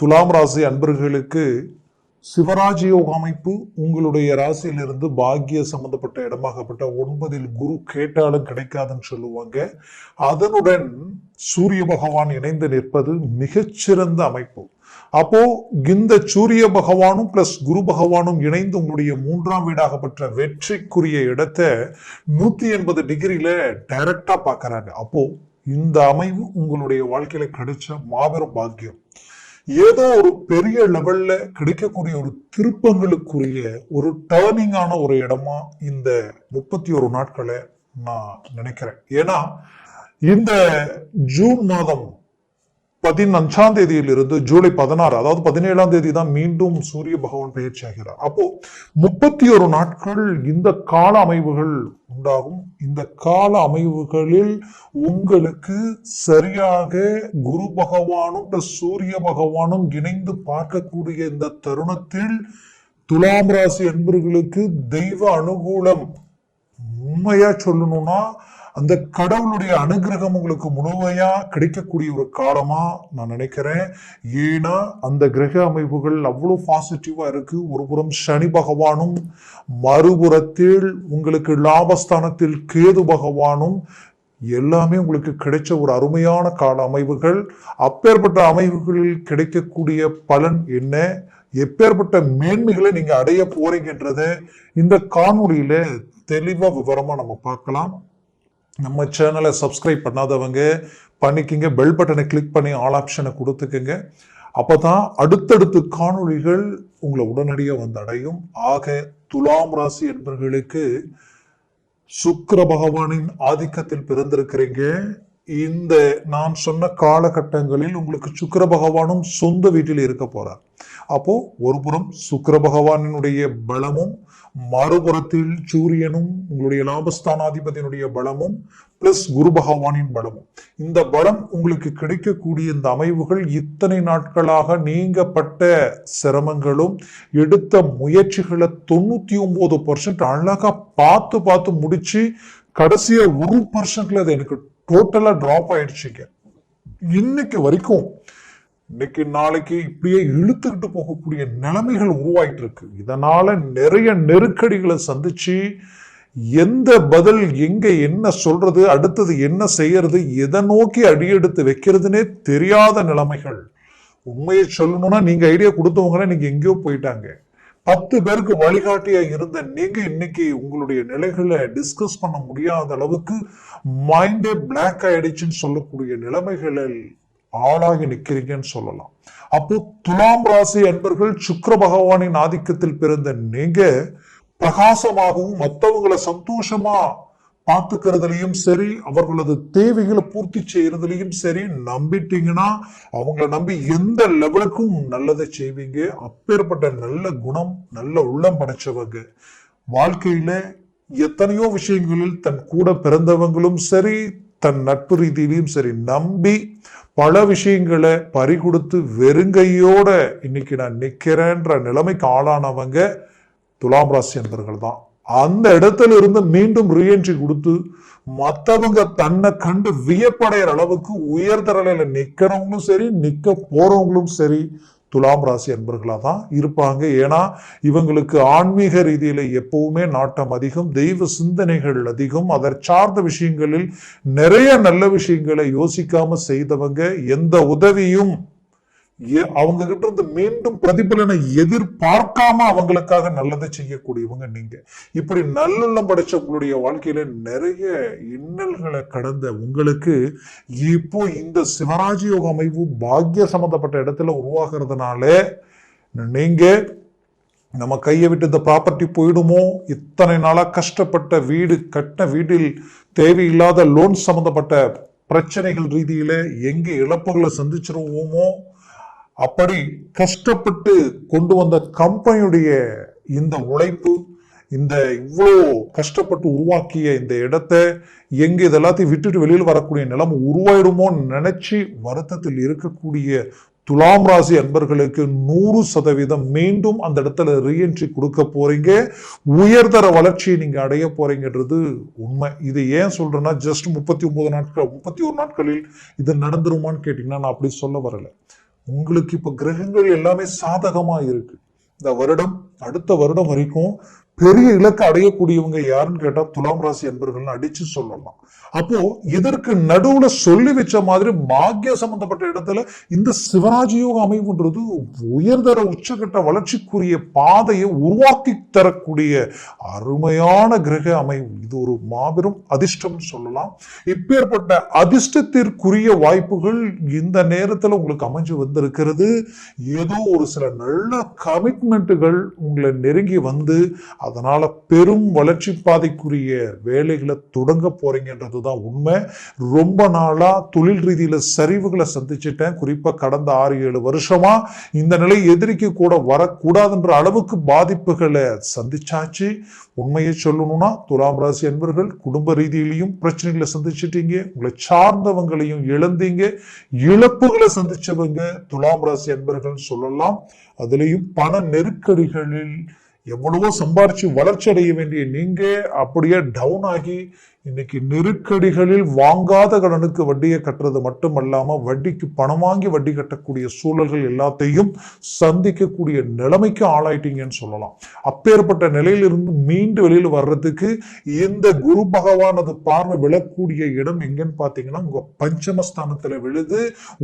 துலாம் ராசி அன்பர்களுக்கு சிவராஜ் யோக அமைப்பு உங்களுடைய ராசியிலிருந்து பாக்கிய சம்பந்தப்பட்ட இடமாகப்பட்ட ஒன்பதில் குரு கேட்டாலும் கிடைக்காதுன்னு சொல்லுவாங்க. அதனுடன் சூரிய பகவான் இணைந்து நிற்பது மிகச்சிறந்த அமைப்பு. அப்போ இந்த சூரிய பகவானும் பிளஸ் குரு பகவானும் இணைந்து உங்களுடைய மூன்றாம் வீடாகப்பட்ட வெற்றிக்குரிய இடத்தை நூத்தி எண்பது டிகிரியில டைரக்டா பார்க்கறாங்க. அப்போ இந்த அமைவு உங்களுடைய வாழ்க்கையில கிடைச்ச மாபெரும் பாக்கியம். ஏதோ ஒரு பெரிய லெவல்ல கிடைக்கக்கூடிய ஒரு திருப்பங்களுக்குரிய ஒரு டேர்னிங்கான ஒரு இடமா இந்த முப்பத்தி ஒரு நாட்களை நான் நினைக்கிறேன். ஏன்னா இந்த ஜூன் மாதம் பதினஞ்சாம் தேதியிலிருந்து ஜூலை பதினாறு அதாவது பதினேழாம் தேதி தான் மீண்டும் சூரிய பகவான் பயிற்சி ஆகிறார். அப்போ முப்பத்தி ஒரு நாட்கள் இந்த கால அமைவுகள் உண்டாகும். இந்த கால அமைவுகளில் உங்களுக்கு சரியாக குரு பகவானும் சூரிய பகவானும் இணைந்து பார்க்கக்கூடிய இந்த தருணத்தில் துலாம் ராசி என்பர்களுக்கு தெய்வ அனுகூலம் உண்மையா சொல்லணும்னா அந்த கடவுளுடைய அனுகிரகம் உங்களுக்கு முழுமையா கிடைக்கக்கூடிய ஒரு காலமா நான் நினைக்கிறேன். ஏன்னா அந்த கிரக அமைப்புகள் அவ்வளோ பாசிட்டிவா இருக்கு. ஒருபுறம் சனி பகவானும் மறுபுறத்தில் உங்களுக்கு லாபஸ்தானத்தில் கேது பகவானும் எல்லாமே உங்களுக்கு கிடைச்ச ஒரு அருமையான கால அமைவுகள். அப்பேற்பட்ட அமைவுகளில் கிடைக்கக்கூடிய பலன் என்ன? எப்பேற்பட்ட மேன்மைகளை நீங்க அடைய போறீங்கன்றத இந்த காணொலியில தெளிவா விவரமா நம்ம பார்க்கலாம். நம்ம சேனலை சப்ஸ்கிரைப் பண்ணாதவங்க பண்ணிக்கிங்க. பெல் பட்டனை கிளிக் பண்ணி ஆல் ஆப்ஷனை கொடுத்துக்குங்க. அப்பதான் அடுத்தடுத்து காணொளிகள் உங்களை உடனடியாக வந்து அடையும். ஆக துலாம் ராசி என்பவர்களுக்கு சுக்கர பகவானின் ஆதிக்கத்தில் பிறந்திருக்கிறீங்க. இந்த நான் சொன்ன காலகட்டங்களில் உங்களுக்கு சுக்கர பகவானும் சொந்த வீட்டில் இருக்க போறார். அப்போ ஒரு புறம் சுக்கிர பகவானினுடைய பலமும் மறுபுறத்தில் சூரியனும் உங்களுடைய லாபஸ்தானாதிபதியினுடைய பலமும் பிளஸ் குரு பகவானின் பலமும். இந்த பலம் உங்களுக்கு கிடைக்கக்கூடிய இந்த அமைவுகள் இத்தனை நாட்களாக நீங்கப்பட்ட சிரமங்களும் எடுத்த முயற்சிகளை தொண்ணூத்தி ஒன்பது பர்சன்ட் அழகா பார்த்து பார்த்து முடிச்சு கடைசியா ஒரு பர்சன்ட்ல அது எனக்கு டோட்டலா டிராப் ஆயிடுச்சுங்க. இன்னைக்கு வரைக்கும் இன்னைக்கு நாளைக்கு இப்படியே இழுத்துக்கிட்டு போகக்கூடிய நிலைமைகள் உருவாயிட்டு இருக்கு. இதனால நிறைய நெருக்கடிகளை சந்திச்சு எந்த பதில் எங்க என்ன சொல்றது அடுத்தது என்ன செய்யறது எதை நோக்கி அடியெடுத்து வைக்கிறதுனே தெரியாத நிலைமைகள். உண்மையை சொல்லணும்னா நீங்க ஐடியா கொடுத்தவங்க நீங்க எங்கேயோ போயிட்டாங்க. பத்து பேருக்கு வழிகாட்டியா இருந்த நீங்க இன்னைக்கு உங்களுடைய நிலைகளை டிஸ்கஸ் பண்ண முடியாத அளவுக்கு மைண்டே பிளாக் ஆயிடுச்சுன்னு சொல்லக்கூடிய நிலைமைகளில் ஆளாகி நிற்கிறீங்கன்னு சொல்லலாம். அப்போ துலாம் ராசி அன்பர்கள் சுக்கர பகவானின் ஆதிக்கத்தில் பிறந்த நீங்க பிரகாசமாகவும் மற்றவங்களை சந்தோஷமா பார்த்துக்கிறதுலையும் சரி அவர்களது தேவைகளை பூர்த்தி செய்யறதுலையும் சரி நம்பிட்டீங்கன்னா அவங்கள நம்பி எந்த லெவலுக்கும் நல்லதை செய்வீங்க. அப்பேற்பட்ட நல்ல குணம் நல்ல உள்ளம் படைச்சவங்க. வாழ்க்கையில எத்தனையோ விஷயங்களில் தன் கூட பிறந்தவங்களும் சரி தன் நட்பு ரீதியிலையும் சரி நம்பி பல விஷயங்களை பறிகொடுத்து வெறுங்கையோட இன்னைக்கு நான் நிற்கிறேன்ற நிலைமைக்கு ஆளானவங்க துலாம் ராசி என்பர்கள் தான் அந்த இடத்துல இருந்து மீண்டும் ரீஎன்ட்ரி கொடுத்து மத்தவங்க தன்னை கண்டு வியப்படைகிற அளவுக்கு உயர்தரலையில நிக்கிறவங்களும் சரி நிக்க போறவங்களும் சரி துலாம் ராசி அன்பர்களாக தான் இருப்பாங்க. ஏன்னா இவங்களுக்கு ஆன்மீக ரீதியில எப்பவுமே நாட்டம் அதிகம் தெய்வ சிந்தனைகள் அதிகம். அதை சார்ந்த விஷயங்களில் நிறைய நல்ல விஷயங்களை யோசிக்காம செய்தவங்க எந்த உதவியும் அவங்க கிட்ட இருந்து மீண்டும் பிரதிபலனை எதிர்பார்க்காம அவங்களுக்காக நல்லதை செய்யக்கூடியவங்க நீங்க. இப்படி நல்லுள்ளம் படைச்சவங்களுடைய வாழ்க்கையில நிறைய இன்னல்களை கடந்த உங்களுக்கு இப்போ இந்த சிவராஜயோக அமைவு அமைப்பு பாக்கிய சம்பந்தப்பட்ட இடத்துல உருவாகிறதுனால நீங்க நம்ம கையை விட்டு இந்த ப்ராப்பர்ட்டி போயிடுமோ? இத்தனை நாளாக கஷ்டப்பட்ட வீடு கட்டின வீட்டில் தேவையில்லாத லோன் சம்பந்தப்பட்ட பிரச்சனைகள் ரீதியில எங்கே இழப்புகளை சந்திச்சிருவோமோ? அப்படி கஷ்டப்பட்டு கொண்டு வந்த கம்பெனியுடைய இந்த உழைப்பு இந்த இவ்வளோ கஷ்டப்பட்டு உருவாக்கிய இந்த இடத்த எங்க இதெல்லாத்தையும் விட்டுட்டு வெளியில் வரக்கூடிய நிலைமை உருவாயிடுமோன்னு நினைச்சு வருத்தத்தில் இருக்கக்கூடிய துலாம் ராசி அன்பர்களுக்கு நூறு சதவீதம் மீண்டும் அந்த இடத்துல ரீஎன்ட்ரி கொடுக்க போறீங்க. உயர்தர வளர்ச்சியை நீங்க அடைய போறீங்கன்றது உண்மை. இது ஏன் சொல்றேன்னா ஜஸ்ட் முப்பத்தி ஒன்பது நாட்கள் முப்பத்தி ஒரு நாட்களில் இது நடந்துருமான்னு கேட்டீங்கன்னா நான் அப்படி சொல்ல வரல. உங்களுக்கு இப்ப கிரகங்கள் எல்லாமே சாதகமா இருக்கு. இந்த வருடம் அடுத்த வருடம் வரைக்கும் பெரிய இலக்கு அடையக்கூடியவங்க யாருன்னு கேட்டா துலாம் ராசி என்பர்கள் அடிச்சு சொல்லலாம். அப்போ இதற்கு நடுவுல சொல்லி வச்ச மாதிரி பாக்கிய சம்பந்தப்பட்ட இடத்துல இந்த சிவராஜயோக அமைவுன்றது உயர்தர உச்சகட்ட வளர்ச்சிக்குரிய பாதையை உருவாக்கி தரக்கூடிய அருமையான கிரக அமைவு. இது ஒரு மாபெரும் அதிர்ஷ்டம் சொல்லலாம். இப்பேற்பட்ட அதிர்ஷ்டத்திற்குரிய வாய்ப்புகள் இந்த நேரத்துல உங்களுக்கு அமைஞ்சு வந்திருக்கிறது. ஏதோ ஒரு சில நல்ல கமிட்மெண்ட்டுகள் உங்களை நெருங்கி வந்து அதனால் பெரும் வளர்ச்சி பாதைக்குரிய வேலைகளை தொடங்க போகிறீங்கன்றது தான் உண்மை. ரொம்ப நாளாக தொழில் ரீதியில் சரிவுகளை சந்திச்சிட்டேன். குறிப்பாக கடந்த ஆறு ஏழு வருஷமாக இந்த நிலை எதிரிக்கு கூட வரக்கூடாதுன்ற அளவுக்கு பாதிப்புகளை சந்திச்சாச்சு. உண்மையை சொல்லணும்னா துலாம் ராசி அன்பர்கள் குடும்ப ரீதியிலையும் பிரச்சனைகளை சந்திச்சிட்டீங்க. உங்களை சார்ந்தவங்களையும் இழந்தீங்க. இழப்புகளை சந்திச்சவங்க துலாம் ராசி அன்பர்கள் சொல்லலாம். அதுலேயும் பண நெருக்கடிகளில் எவ்வளவோ சம்பாரிச்சு வளர்ச்சி அடைய வேண்டிய நீங்க அப்படியே டவுன் ஆகி இன்னைக்கு நெருக்கடிகளில் வாங்காத கடனுக்கு வட்டியை கட்டுறது மட்டுமல்லாமல் வட்டிக்கு பணம் வாங்கி வட்டி கட்டக்கூடிய சூழல்கள் எல்லாத்தையும் சந்திக்கக்கூடிய நிலைமைக்கு ஆளாயிட்டீங்கன்னு சொல்லலாம். அப்பேற்பட்ட நிலையிலிருந்து மீண்டு வெளியில் வர்றதுக்கு இந்த குரு பகவானது பார்வை விழக்கூடிய இடம் எங்கன்னு பார்த்தீங்கன்னா உங்கள் பஞ்சமஸ்தானத்தில் விழுது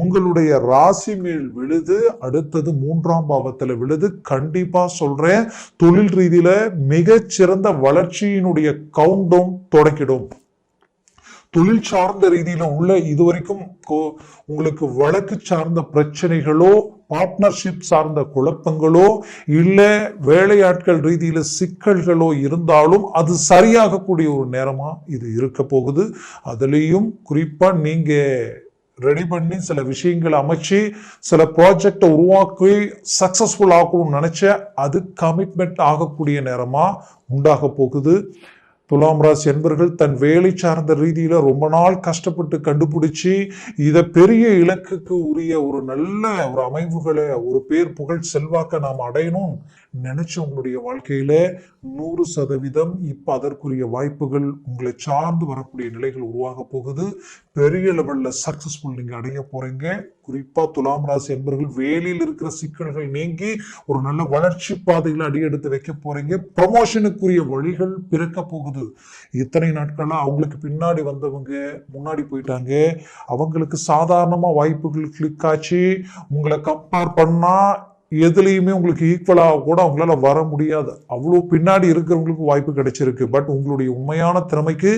உங்களுடைய ராசி மேல் விழுது அடுத்தது மூன்றாம் பாவத்தில் விழுது. கண்டிப்பாக சொல்கிறேன் தொழில் ரீதியில் மிகச்சிறந்த வளர்ச்சியினுடைய கவுண்டவுன் தொடக்கிடும். தொழில் சார்ந்த ரீதியில உள்ள இதுவரைக்கும் கோ- உங்களுக்கு வழக்கு சார்ந்த பிரச்சனைகளோ பார்ட்னர்ஷிப் சார்ந்த குழப்பங்களோ இல்லை வேலையாட்கள் ரீதியில் சிக்கல்களோ இருந்தாலும் அது சரியாகக்கூடிய ஒரு நேரமாக இது இருக்க போகுது. அதுலேயும் குறிப்பாக நீங்கள் ரெடி பண்ணி சில விஷயங்களை அமைச்சு சில ப்ராஜெக்டை உருவாக்கி சக்ஸஸ்ஃபுல் ஆகணும்னு நினச்ச அது கமிட்மெண்ட் ஆகக்கூடிய நேரமாக உண்டாக போகுது. துலாம் ராசி என்பர்கள் தன் வேலை சார்ந்த ரீதியில் ரொம்ப நாள் கஷ்டப்பட்டு கண்டுபிடிச்சி இதை பெரிய இலக்குக்கு உரிய ஒரு நல்ல ஒரு அமைவுகளை ஒரு பேர் புகழ் செல்வாக்க நாம் அடையணும் நினைச்சவங்களுடைய வாழ்க்கையில நூறு சதவீதம் இப்ப அதற்குரிய வாய்ப்புகள் உங்களை சார்ந்து வரக்கூடிய நிலைகள் உருவாக போகுது. பெரிய லெவல்ல சக்சஸ்ஃபுல் நீங்க அடைய போறீங்க. குறிப்பா துலாம் ராசி என்பர்கள் வேலையில் இருக்கிற சிக்கல்கள் நீங்கி ஒரு நல்ல வளர்ச்சி பாதையில் அடியெடுத்து வைக்க போறீங்க. ப்ரமோஷனுக்குரிய வழிகள் பிறக்க போகுது. இத்தனை நாட்களாக அவங்களுக்கு பின்னாடி வந்தவங்க முன்னாடி போயிட்டாங்க. அவங்களுக்கு சாதாரணமாக வாய்ப்புகள் கிளிக் ஆச்சு. உங்களை கம்பேர் பண்ணால் எதுலேயுமே உங்களுக்கு ஈக்குவலாக கூட அவங்களால வர முடியாது. அவ்வளோ பின்னாடி இருக்கிறவங்களுக்கு வாய்ப்பு கிடைச்சிருக்கு. பட் உங்களுடைய உண்மையான திறமைக்கு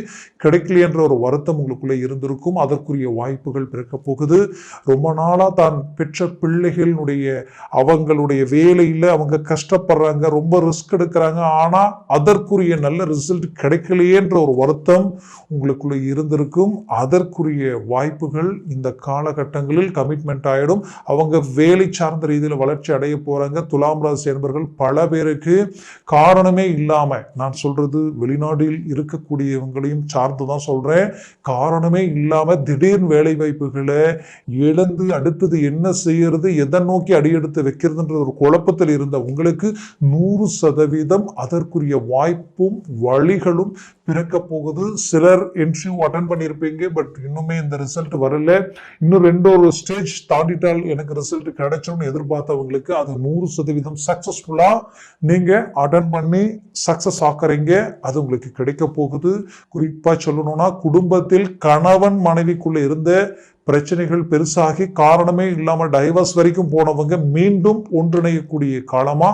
கிடைக்கலையன்ற ஒரு வருத்தம் உங்களுக்குள்ளே இருந்திருக்கும். அதற்குரிய வாய்ப்புகள் பிறக்க போகுது. ரொம்ப நாளாக தான் பெற்ற பிள்ளைகளினுடைய அவங்களுடைய வேலையில் அவங்க கஷ்டப்படுறாங்க ரொம்ப ரிஸ்க் எடுக்கிறாங்க. ஆனால் அதற்குரிய நல்ல ரிசல்ட் கிடைக்கலையேன்ற ஒரு வருத்தம் உங்களுக்குள்ளே இருந்திருக்கும். அதற்குரிய வாய்ப்புகள் இந்த காலகட்டங்களில் கமிட்மெண்ட் ஆகிடும் அவங்க வேலை சார்ந்த ரீதியில் வளர்ச்சி அடைய போறாங்க. துலாம் ராசி என்பர்கள் பல பேருக்கு காரணமே இல்லாம நான் சொல்றது வெளிநாட்டில் இருக்கக்கூடியவங்களையும் சார்ந்து தான் சொல்றேன். காரணமே இல்லாம திடீர் வேலை வாய்ப்புகளை இழந்து அடுத்தது என்ன செய்யறது எதை நோக்கி அடியெடுத்து வைக்கிறதுன்ற ஒரு குழப்பத்தில் இருந்த உங்களுக்கு நூறு சதவீதம் அதற்குரிய வாய்ப்பும் வழிகளும் பிறக்க போகுது. சிலர் இன்டர்வியூ அட்டன் பண்ணியிருப்பீங்க பட் இன்னுமே இந்த ரிசல்ட் வரல. இன்னும் ரெண்டு ஒரு ஸ்டேஜ் தாண்டிட்டால் எனக்கு ரிசல்ட் கிடைச்சோம்னு எதிர்பார்த்தவங்களுக்கு அது நூறு சதவீதம் சக்ஸஸ்ஃபுல்லாக நீங்கள் அட்டன் பண்ணி சக்சஸ் ஆக்குறீங்க. அது உங்களுக்கு கிடைக்க போகுது. குறிப்பாக சொல்லணும்னா குடும்பத்தில் கணவன் மனைவிக்குள்ளே இருந்த பிரச்சனைகள் பெருசாகி காரணமே இல்லாமல் டைவர்ஸ் வரைக்கும் போனவங்க மீண்டும் ஒன்றிணையக்கூடிய காலமா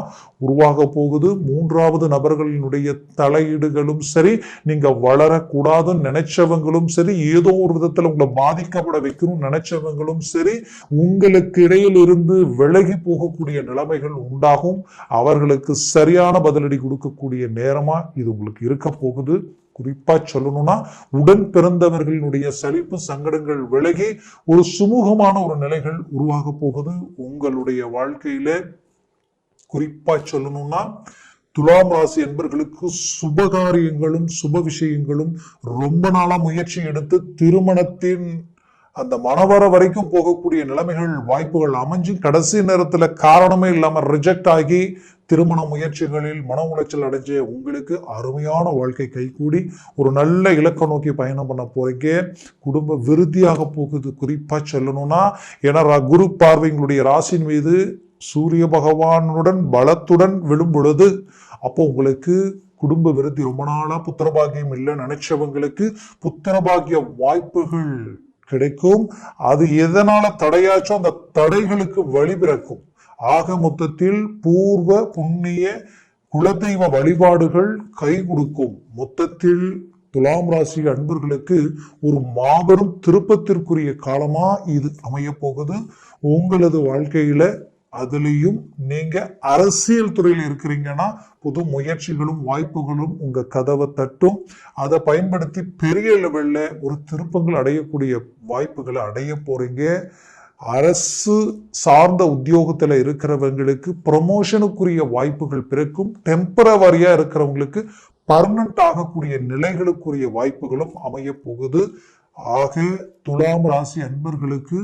உருவாக போகுது. மூன்றாவது நபர்களினுடைய தலையீடுகளும் சரி நீங்க வளரக்கூடாதுன்னு நினைச்சவங்களும் சரி ஏதோ ஒரு விதத்தில் உங்களை பாதிக்கப்பட வைக்கணும்னு நினைச்சவங்களும் சரி உங்களுக்கு இடையில் இருந்து விலகி போகக்கூடிய நிலைமைகள் உண்டாகும். அவர்களுக்கு சரியான பதிலடி கொடுக்கக்கூடிய நேரமா இது உங்களுக்கு இருக்க போகுது. குறிப்பா சொல்லணும்னா உடன் பிறந்தவர்களினுடைய சலிப்பு சங்கடங்கள் விலகி ஒரு சுமூகமான ஒரு நிலைகள் உருவாக போகுது. உங்களுடைய வாழ்க்கையில குறிப்பா சொல்லணும்னா துலாம் ராசி என்பர்களுக்கு சுபகாரியங்களும் சுப விஷயங்களும் ரொம்ப நாளா முயற்சி எடுத்து திருமணத்தின் அந்த மனவர வரைக்கும் போகக்கூடிய நிலைமைகள் வாய்ப்புகள் அமைஞ்சு கடைசி நேரத்துல காரணமே இல்லாமல் ரிஜெக்ட் ஆகி திருமண முயற்சிகளில் மன உளைச்சல் அடைஞ்ச உங்களுக்கு அருமையான வாழ்க்கை கைகூடி ஒரு நல்ல இலக்க நோக்கி பயணம் பண்ண போறீங்க. குடும்ப விருத்தியாக போகுது. குறிப்பா சொல்லணும்னா ஏன்னா ர- குரு பார்வைங்களுடைய ராசின் மீது சூரிய பகவானுடன் பலத்துடன் விழும் பொழுது அப்போ உங்களுக்கு குடும்ப விருத்தி ரொம்ப நாளா புத்திரபாகியம் இல்லை நினைச்சவங்களுக்கு புத்திரபாகிய வாய்ப்புகள் கிடைக்கும். அது எதனால தடையாச்சோ அந்த தடைகளுக்கு வழிபிறக்கும் ஆக மொத்தத்தில் பூர்வ புண்ணிய குலதெய்வ வழிபாடுகள் கை கொடுக்கும். மொத்தத்தில் துலாம் ராசி அன்பர்களுக்கு ஒரு மாபெரும் திருப்பத்திற்குரிய காலமா இது அமைய போகுது. உங்களது வாழ்க்கையில அதுலேயும் நீங்கள் அரசியல் துறையில் இருக்கிறீங்கன்னா புது முயற்சிகளும் வாய்ப்புகளும் உங்கள் கதவை தட்டும். அதை பயன்படுத்தி பெரிய லெவல்ல ஒரு திருப்பங்கள் அடையக்கூடிய வாய்ப்புகளை அடைய போறீங்க. அரசு சார்ந்த உத்தியோகத்தில் இருக்கிறவங்களுக்கு ப்ரொமோஷனுக்குரிய வாய்ப்புகள் பிறக்கும். டெம்பரவரியாக இருக்கிறவங்களுக்கு பர்மனண்ட் ஆகக்கூடிய நிலைகளுக்குரிய வாய்ப்புகளும் அமைய போகுது. ஆக துலாம் ராசி அன்பர்களுக்கு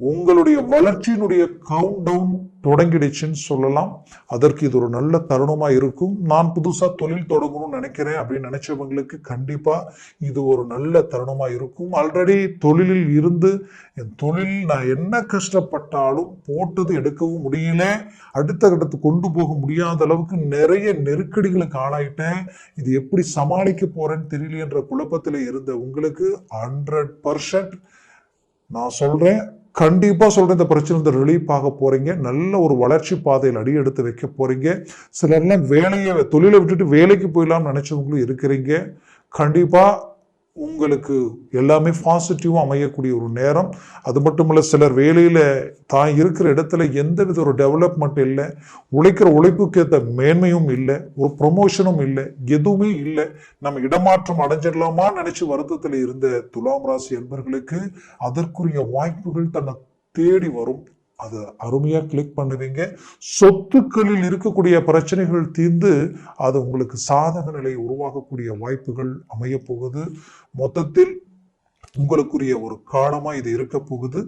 உங்களுடைய வளர்ச்சியினுடைய கவுண்ட் டவுன் தொடங்கிடுச்சுன்னு சொல்லலாம். அதற்கு இது ஒரு நல்ல தருணமாக இருக்கும். நான் புதுசாக தொழில் தொடங்கணும்னு நினைக்கிறேன் அப்படின்னு நினைச்சவங்களுக்கு கண்டிப்பாக இது ஒரு நல்ல தருணமாக இருக்கும். ஆல்ரெடி தொழிலில் இருந்து என் தொழில் நான் என்ன கஷ்டப்பட்டாலும் போட்டது எடுக்கவும் முடியல. அடுத்த கட்டத்துக்கு கொண்டு போக முடியாத அளவுக்கு நிறைய நெருக்கடிகளுக்கு ஆளாயிட்டேன். இது எப்படி சமாளிக்க போறேன்னு தெரியல என்ற குழப்பத்தில் இருந்த உங்களுக்கு ஹண்ட்ரட் பர்சன்ட் நான் சொல்கிறேன் கண்டிப்பாக சொல்கிறேன் இந்த பிரச்சனை வந்து ரிலீஃப் ஆக போகிறீங்க நல்ல ஒரு வளர்ச்சி பாதையில் அடி எடுத்து வைக்க போகிறீங்க சிலர்லாம் வேலையை தொழிலை விட்டுட்டு வேலைக்கு போயிடலாம்னு நினைச்சவங்களும் இருக்கிறீங்க. கண்டிப்பாக உங்களுக்கு எல்லாமே பாசிட்டிவாக அமையக்கூடிய ஒரு நேரம். அது மட்டும் இல்லை சிலர் வேலையில் தான் இருக்கிற இடத்துல எந்த வித ஒரு டெவலப்மெண்ட் இல்லை. உழைக்கிற உழைப்புக்கு ஏற்ற மேன்மையும் இல்லை. ஒரு ப்ரொமோஷனும் இல்லை. எதுவுமே இல்லை. நம்ம இடமாற்றம் அடைஞ்சிடலாமான்னு நினச்சி வருத்தத்தில் இருந்த துலாம் ராசி என்பர்களுக்கு அதற்குரிய வாய்ப்புகள் தன்னை தேடி வரும். அதை அருமையாக கிளிக் பண்ணுவீங்க. சொத்துக்களில் இருக்கக்கூடிய பிரச்சனைகள் தீர்ந்து அது உங்களுக்கு சாதக நிலை உருவாகக்கூடிய வாய்ப்புகள் அமையப் போகுது. மொத்தத்தில் உங்களுக்குரிய ஒரு காலமாக இது இருக்க போகுது.